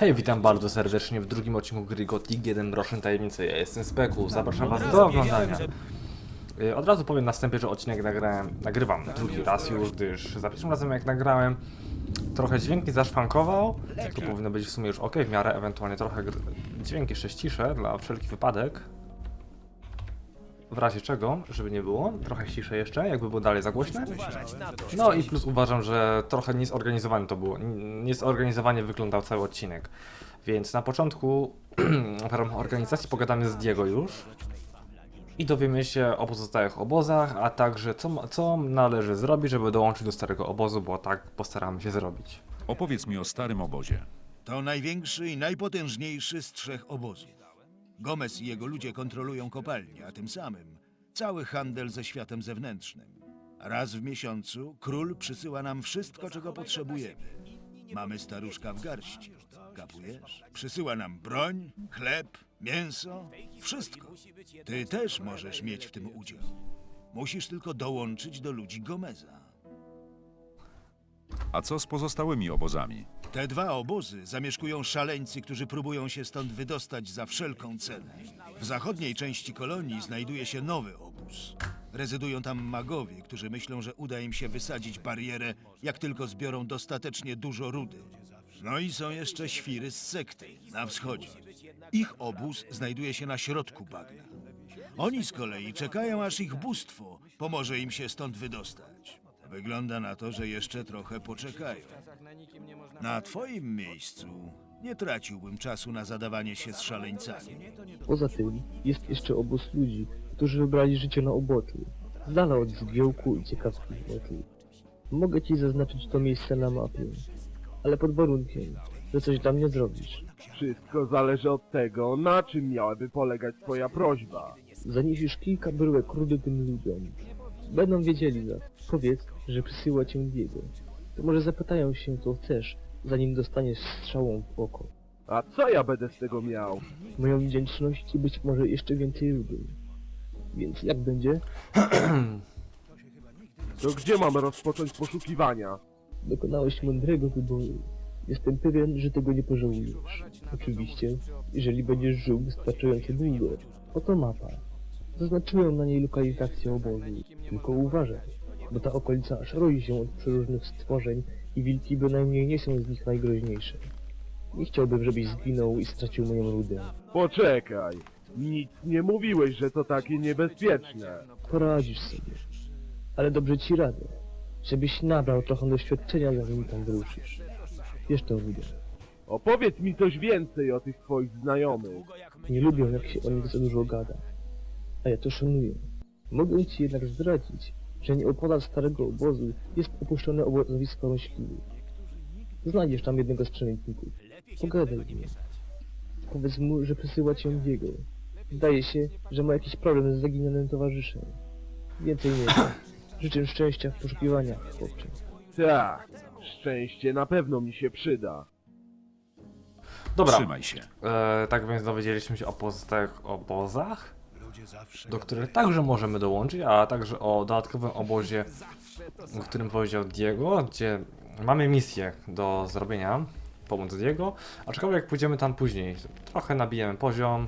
Hej, witam bardzo serdecznie w drugim odcinku gry Gothic 1 Mroczne Tajemnice. Ja jestem Speku, zapraszam was do oglądania. Y, Od razu powiem na wstępie, że odcinek nagrałem, nagrywam drugi raz już, gdyż za pierwszym razem jak nagrałem trochę dźwięk mi zaszwankował, to powinno być w sumie już ok w miarę, ewentualnie trochę gr- dźwięk jeszcze ściszę dla wszelki wypadek. W razie czego, żeby nie było, trochę ciszej jeszcze, jakby było dalej za głośne. No i plus uważam, że trochę niezorganizowany to było. Niezorganizowanie wyglądał cały odcinek. Więc na początku w ramach organizacji pogadamy z Diego już. I dowiemy się o pozostałych obozach, a także co, co należy zrobić, żeby dołączyć do starego obozu, bo tak postaramy się zrobić. Opowiedz mi o starym obozie. To największy i najpotężniejszy z trzech obozów. Gomez i jego ludzie kontrolują kopalnię, a tym samym cały handel ze światem zewnętrznym. Raz w miesiącu król przysyła nam wszystko, czego potrzebujemy. Mamy staruszka w garści. Kapujesz? Przysyła nam broń, chleb, mięso, wszystko. Ty też możesz mieć w tym udział. Musisz tylko dołączyć do ludzi Gomeza. A co z pozostałymi obozami? Te dwa obozy zamieszkują szaleńcy, którzy próbują się stąd wydostać za wszelką cenę. W zachodniej części kolonii znajduje się nowy obóz. Rezydują tam magowie, którzy myślą, że uda im się wysadzić barierę, jak tylko zbiorą dostatecznie dużo rudy. No i są jeszcze świry z sekty na wschodzie. Ich obóz znajduje się na środku bagna. Oni z kolei czekają, aż ich bóstwo pomoże im się stąd wydostać. Wygląda na to, że jeszcze trochę poczekają. Na twoim miejscu nie traciłbym czasu na zadawanie się z szaleńcami. Poza tym jest jeszcze obóz ludzi, którzy wybrali życie na uboczu, z dala od zgiełku i ciekawskich oczu. Mogę ci zaznaczyć to miejsce na mapie, ale pod warunkiem, że coś dla mnie zrobisz. Wszystko zależy od tego, na czym miałaby polegać twoja prośba. Zaniesiesz kilka bryłek rudy tym ludziom. Będą wiedzieli za. Powiedz, że przysyła cię Diego. To może zapytają się, co chcesz, zanim dostaniesz strzałą w oko. A co ja będę z tego miał? Moją wdzięczność i być może jeszcze więcej rudy. Więc jak będzie? To gdzie mamy rozpocząć poszukiwania? Dokonałeś mądrego wyboru. Jestem pewien, że tego nie pożałujesz. Oczywiście, jeżeli będziesz żył wystarczająco długo. Oto mapa. Zaznaczyłem na niej lokalizację obozu. Tylko uważaj, bo ta okolica aż roi się od przeróżnych stworzeń i wilki bynajmniej nie są z nich najgroźniejsze. Nie chciałbym, żebyś zginął i stracił moją rudę. Poczekaj. Nic nie mówiłeś, że to takie niebezpieczne. Poradzisz sobie. Ale dobrze ci radę, żebyś nabrał trochę doświadczenia, zanim tam wyruszysz. Wiesz to, rudę. Opowiedz mi coś więcej o tych twoich znajomych. Nie lubią, jak się o nich za dużo gada. A ja to szanuję. Mogę ci jednak zdradzić, że nieopodal starego obozu jest opuszczone obozowisko myśliwych. Znajdziesz tam jednego z przemytników. Pogadaj z nim. Powiedz mu, że przysyła cię Diego. Zdaje się, że ma jakiś problem z zaginionym towarzyszem. Więcej nie wiem. Życzę szczęścia w poszukiwaniach, chłopcze. Tak, szczęście na pewno mi się przyda. Dobra, Trzymaj się. e, tak więc dowiedzieliśmy się o pozostałych obozach, do których także możemy dołączyć, a także o dodatkowym obozie, o którym powiedział Diego, gdzie mamy misję do zrobienia, pomóc Diego, aczkolwiek pójdziemy tam później, trochę nabijemy poziom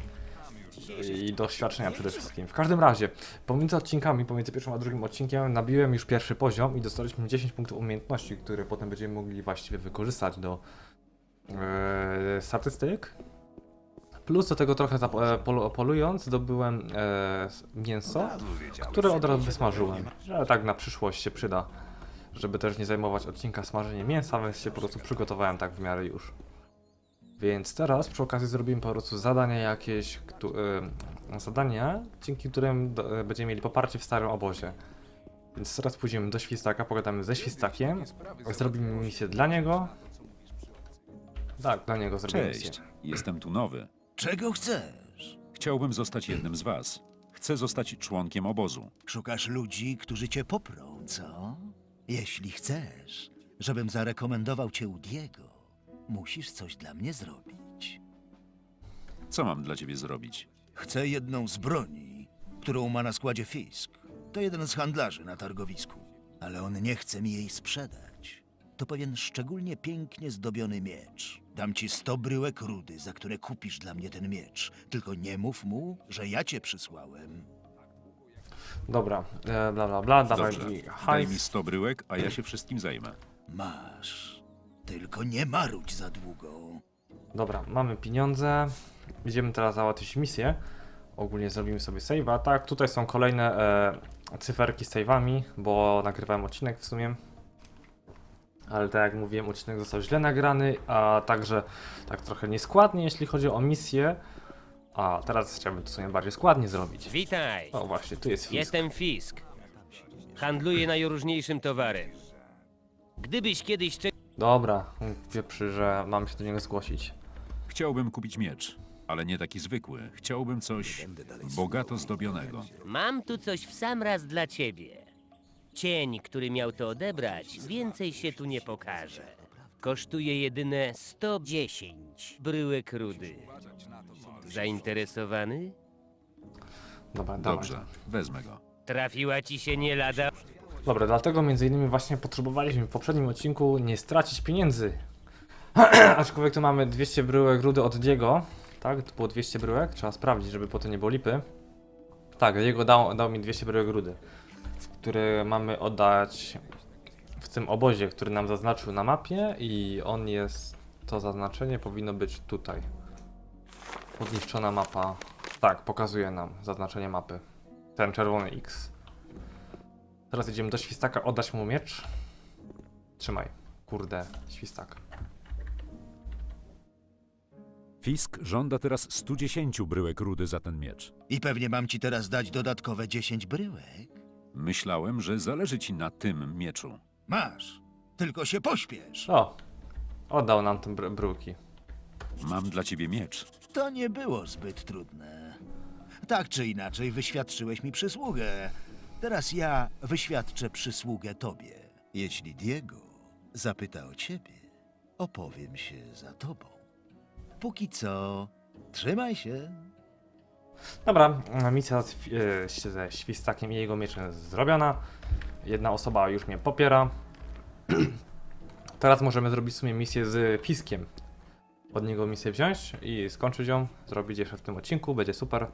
i doświadczenia przede wszystkim. W każdym razie, pomiędzy odcinkami, pomiędzy pierwszym a drugim odcinkiem nabiłem już pierwszy poziom i dostaliśmy 10 punktów umiejętności, które potem będziemy mogli właściwie wykorzystać do e, statystyk. Plus do tego trochę zap- e, polu- polując zdobyłem e, mięso, które od razu wysmażyłem. Ale tak na przyszłość się przyda, żeby też nie zajmować odcinka smażeniem mięsa, więc się po prostu przygotowałem tak w miarę już. Więc teraz przy okazji zrobimy po prostu zadania jakieś, któ- e, zadania, dzięki którym do, e, będziemy mieli poparcie w starym obozie. Więc teraz pójdziemy do Świstaka, pogadamy ze Świstakiem, zrobimy misję dla niego. Tak, dla niego zrobimy misję. Cześć. Jestem tu nowy. Czego chcesz? Chciałbym zostać jednym z was. Chcę zostać członkiem obozu. Szukasz ludzi, którzy cię poprą, co? Jeśli chcesz, żebym zarekomendował cię u Diego, musisz coś dla mnie zrobić. Co mam dla ciebie zrobić? Chcę jedną z broni, którą ma na składzie Fisk. To jeden z handlarzy na targowisku, ale on nie chce mi jej sprzedać. To pewien szczególnie pięknie zdobiony miecz. Dam ci sto bryłek rudy, za które kupisz dla mnie ten miecz. Tylko nie mów mu, że ja cię przysłałem. Dobra, e, bla bla bla, dawaj Dobrze, mi daj hajs. mi 100 bryłek, a ja się wszystkim zajmę. Masz. Tylko nie marudź za długo. Dobra, mamy pieniądze. Idziemy teraz załatwić misję. Ogólnie zrobimy sobie save. A tak, tutaj są kolejne e, cyferki z save'ami, bo nagrywałem odcinek w sumie. Ale tak jak mówiłem, odcinek został źle nagrany, a także tak trochę nieskładnie, jeśli chodzi o misję. A teraz chciałbym to sobie bardziej składnie zrobić. Witaj, O właśnie, tu jest fisk. jestem Fisk. Handluję najróżniejszym towarem. Gdybyś kiedyś cze- Dobra, wieprzy, że mam się do niego zgłosić. Chciałbym kupić miecz, ale nie taki zwykły. Chciałbym coś bogato zdobionego. Mam tu coś w sam raz dla ciebie. Cień, który miał to odebrać, więcej się tu nie pokaże. Kosztuje jedyne 110 bryłek rudy. Zainteresowany? Dobra, dawaj. Dobrze, wezmę go. Trafiła ci się nie lada. Dobra, dlatego między innymi właśnie potrzebowaliśmy w poprzednim odcinku nie stracić pieniędzy. Aczkolwiek tu mamy 200 bryłek rudy od Diego. Tak, to było 200 bryłek, trzeba sprawdzić, żeby potem nie było lipy. Tak, Diego dał, dał mi 200 bryłek rudy, które mamy oddać w tym obozie, który nam zaznaczył na mapie i on jest, to zaznaczenie powinno być tutaj. Podniszczona mapa, tak, pokazuje nam zaznaczenie mapy. Ten czerwony X. Teraz idziemy do świstaka, oddać mu miecz. Trzymaj. Kurde, świstak. Fisk żąda teraz 110 bryłek rudy za ten miecz. I pewnie mam ci teraz dać dodatkowe 10 bryłek. Myślałem, że zależy ci na tym mieczu. Masz. Tylko się pośpiesz. O! Oddał nam te br bryłki. Mam dla ciebie miecz. To nie było zbyt trudne. Tak czy inaczej, wyświadczyłeś mi przysługę. Teraz ja wyświadczę przysługę tobie. Jeśli Diego zapyta o ciebie, opowiem się za tobą. Póki co, trzymaj się. Dobra, misja z, e, ze świstakiem i jego mieczem jest zrobiona. Jedna osoba już mnie popiera. Teraz możemy zrobić w sumie misję z piskiem. Od niego misję wziąć i skończyć ją. Zrobić jeszcze w tym odcinku, będzie super.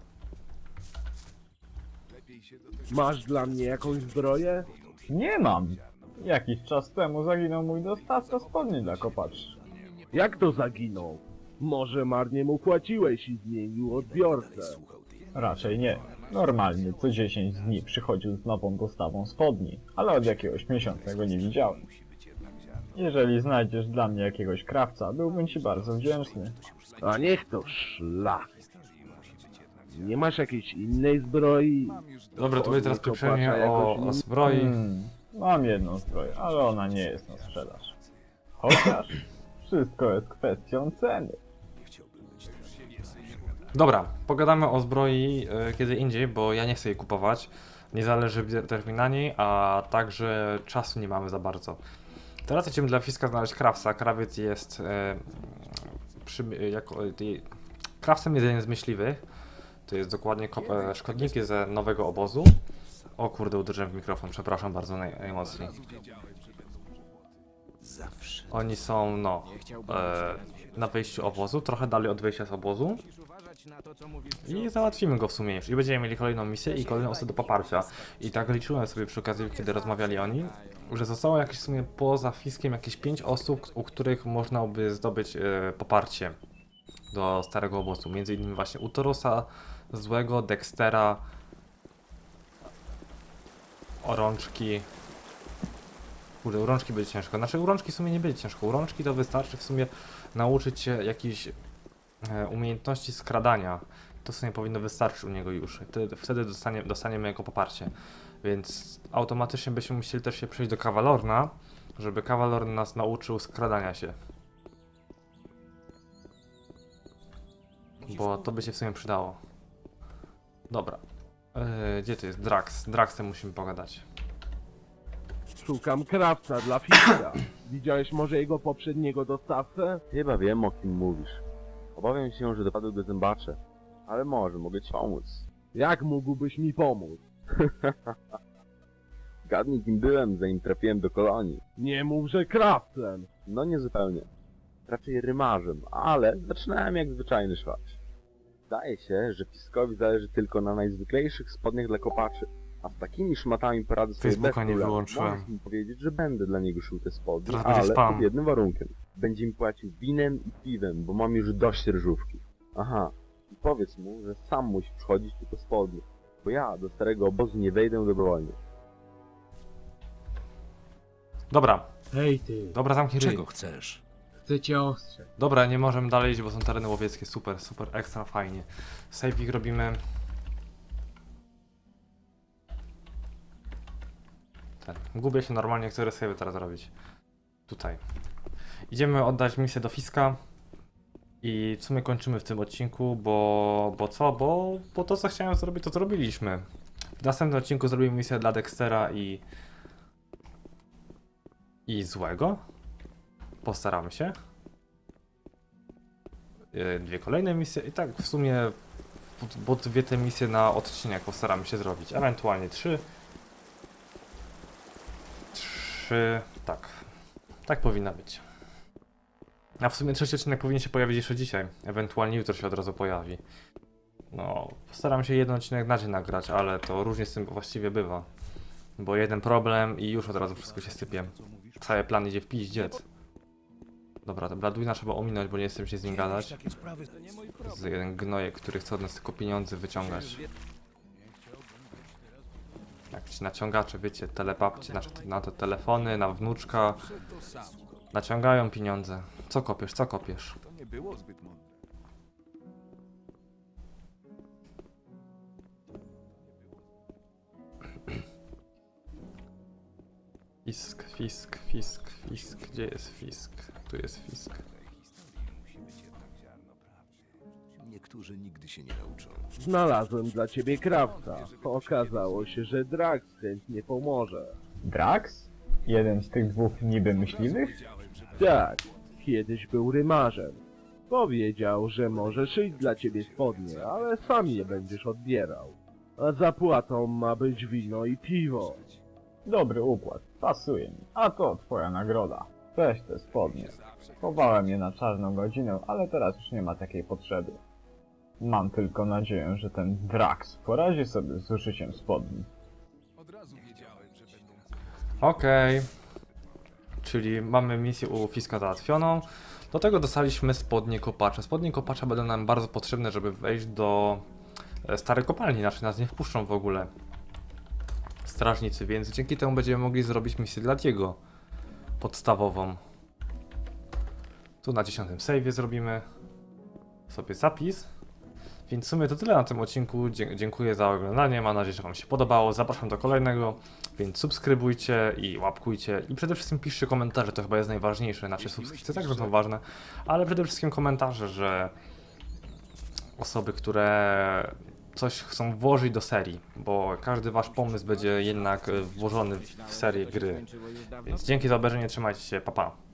Masz dla mnie jakąś zbroję? Nie mam. Jakiś czas temu zaginął mój dostawca spodni dla kopaczy. Jak to zaginął? Może marnie mu płaciłeś i zmienił odbiorcę. Raczej nie. Normalnie co 10 dni przychodził z nową dostawą spodni, ale od jakiegoś miesiąca go nie widziałem. Jeżeli znajdziesz dla mnie jakiegoś krawca, byłbym ci bardzo wdzięczny. A niech to szlak. Nie masz jakiejś innej zbroi? Dobra, to będzie teraz pieprzenie o, o zbroi. Hmm, mam jedną zbroję, ale ona nie jest na sprzedaż. Chociaż wszystko jest kwestią ceny. Dobra, pogadamy o zbroi e, kiedy indziej, bo ja nie chcę jej kupować. Nie zależy też mi na niej, a także czasu nie mamy za bardzo. Teraz idziemy dla Fiska znaleźć krawca. Krawiec jest e, przy, e, jako, krawcem jest jeden z myśliwych. To jest dokładnie e, szkodniki ze nowego obozu. O kurde, uderzyłem w mikrofon, przepraszam bardzo naj, najmocniej. Oni są, no, e, na wyjściu obozu, trochę dalej od wyjścia z obozu. I załatwimy go w sumie już. I będziemy mieli kolejną misję i kolejną osobę do poparcia. I tak liczyłem sobie przy okazji, kiedy rozmawiali oni, że zostało jakieś w sumie poza Fiskiem jakieś 5 osób, u których można by zdobyć e, poparcie do starego obozu. Między innymi właśnie Utorosa, Złego, Dextera, Orączki. Kurde, urączki będzie ciężko. Znaczy urączki w sumie nie będzie ciężko. Urączki to wystarczy w sumie nauczyć się jakichś umiejętności skradania. To w sumie powinno wystarczyć u niego już. Wtedy, dostanie, dostaniemy jego poparcie. Więc automatycznie byśmy musieli też się przejść do Kawalorna, żeby Kawalorn nas nauczył skradania się. Bo to by się w sumie przydało. Dobra. E, gdzie to jest? Drax. Draxem musimy pogadać. Szukam krawca dla Fiska. Widziałeś może jego poprzedniego dostawcę? Chyba wiem o kim mówisz. Obawiam się, że dopadły go zębacze. Ale może mogę ci pomóc. Jak mógłbyś mi pomóc? Gadnij kim byłem, zanim trafiłem do kolonii. Nie mów, że krawcem. No nie zupełnie. raczej rymarzem, ale zaczynałem jak zwyczajny szwacz. Zdaje się, że Fiskowi zależy tylko na najzwyklejszych spodniach dla kopaczy, a z takimi szmatami poradzę sobie Facebooka bez nie problemu. wyłączyłem. Możesz mi powiedzieć, że będę dla niego szył te spodnie, Teraz będzie ale spam. pod jednym warunkiem. Będzie mi płacił winem i piwem, bo mam już dość ryżówki. Aha, i powiedz mu, że sam musi przychodzić tylko spodnie, bo ja do starego obozu nie wejdę dobrowolnie. Dobra, Hej ty, dobra, zamknij ryj. Czego chcesz? chcę cię ostrzec. Dobra, nie możemy dalej iść, bo są tereny łowieckie. Super, super, ekstra fajnie. Save'ik robimy. Ten. Gubię się normalnie, które save'y teraz robić. Tutaj. Idziemy oddać misję do Fiska. I w sumie kończymy w tym odcinku, bo, bo co? Bo, bo to co chciałem zrobić, to zrobiliśmy. W następnym odcinku zrobimy misję dla Dextera i... I złego. Postaramy się e, dwie kolejne misje i tak w sumie bo- dwie te misje na odcinek postaramy się zrobić, ewentualnie trzy. Trzy, tak. Tak powinna być. A w sumie trzeci odcinek powinien się pojawić jeszcze dzisiaj, ewentualnie jutro się od razu pojawi. No, postaram się jeden odcinek na dzień nagrać, ale to różnie z tym właściwie bywa. Bo jeden problem i już od razu wszystko się sypie. Cały plan idzie w piździec. Dobra, to Bladwina trzeba ominąć, bo nie jestem się z nim gadać. Z jeden gnojek, który chce od nas tylko pieniądze wyciągać. Jak ci naciągacze, wiecie, telepapcie, znaczy na te telefony, na wnuczka. Naciągają pieniądze. Co kopiesz, co kopiesz? Fisk, fisk, fisk, fisk. Gdzie jest fisk? Tu jest fisk. Znalazłem dla ciebie krawca. Okazało się, że Drax chętnie pomoże. Drax? Jeden z tych dwóch niby myśliwych? Tak, kiedyś był rymarzem. Powiedział, że może szyć dla ciebie spodnie, ale sam je będziesz odbierał. A zapłatą ma być wino i piwo. Dobry układ, pasuje mi. A to twoja nagroda. Weź te spodnie. Chowałem je na czarną godzinę, ale teraz już nie ma takiej potrzeby. Mam tylko nadzieję, że ten Drax poradzi sobie z uszyciem spodni. Okej. Czyli mamy misję u Fiska załatwioną. Do tego dostaliśmy spodnie kopacza. Spodnie kopacza będą nam bardzo potrzebne, żeby wejść do e, starej kopalni, inaczej nas nie wpuszczą w ogóle strażnicy, więc dzięki temu będziemy mogli zrobić misję dla Diego podstawową. Tu na 10 save zrobimy sobie zapis. Więc w sumie to tyle na tym odcinku. Dziękuję za oglądanie. Mam nadzieję, że Wam się podobało. Zapraszam do kolejnego, więc subskrybujcie i łapkujcie. I przede wszystkim piszcie komentarze, to chyba jest najważniejsze. Znaczy, subskrypcje także są ważne, ale przede wszystkim komentarze, że osoby, które coś chcą włożyć do serii, bo każdy Wasz pomysł będzie jednak włożony w serię gry. Więc dzięki za obejrzenie, trzymajcie się, pa pa.